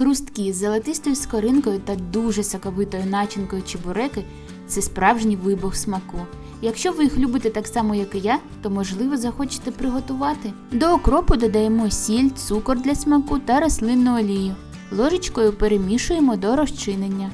Хрусткі з золотистою скоринкою та дуже соковитою начинкою чебуреки це справжній вибух смаку. Якщо ви їх любите так само, як і я, то можливо захочете приготувати. До окропу додаємо сіль, цукор для смаку та рослинну олію. Ложечкою перемішуємо до розчинення.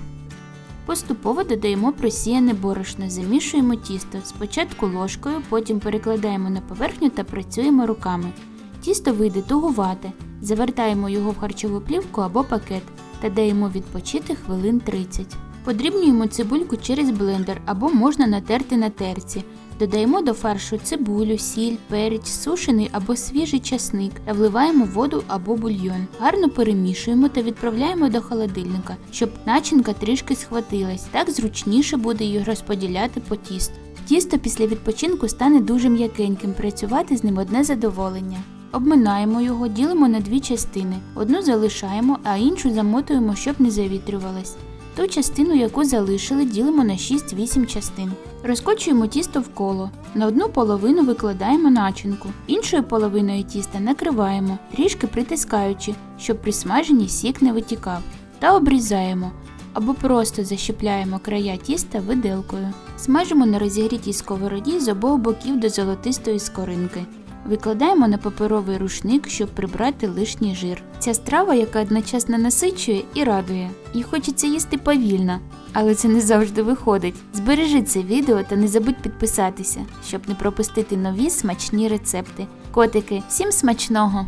Поступово додаємо просіяне борошно, замішуємо тісто. Спочатку ложкою, потім перекладаємо на поверхню та працюємо руками. Тісто вийде тугувате. Завертаємо його в харчову плівку або пакет та даємо відпочити хвилин 30. Подрібнюємо цибульку через блендер або можна натерти на терці. Додаємо до фаршу цибулю, сіль, перець, сушений або свіжий часник та вливаємо воду або бульйон. Гарно перемішуємо та відправляємо до холодильника, щоб начинка трішки схватилась. Так зручніше буде її розподіляти по тісту. Тісто після відпочинку стане дуже м'якеньким, працювати з ним одне задоволення. Обминаємо його, ділимо на дві частини. Одну залишаємо, а іншу замотуємо, щоб не завітрювалась. Ту частину, яку залишили, ділимо на 6-8 частин. Розкочуємо тісто в коло. На одну половину викладаємо начинку, іншою половиною тіста накриваємо, трішки притискаючи, щоб при смаженні сік не витікав. Та обрізаємо або просто защіпляємо края тіста виделкою. Смажимо на розігрітій сковороді з обох боків до золотистої скоринки. Викладаємо на паперовий рушник, щоб прибрати лишній жир. Ця страва, яка одночасно насичує і радує. І хочеться їсти повільно, але це не завжди виходить. Збережи це відео та не забудь підписатися, щоб не пропустити нові смачні рецепти. Котики, всім смачного!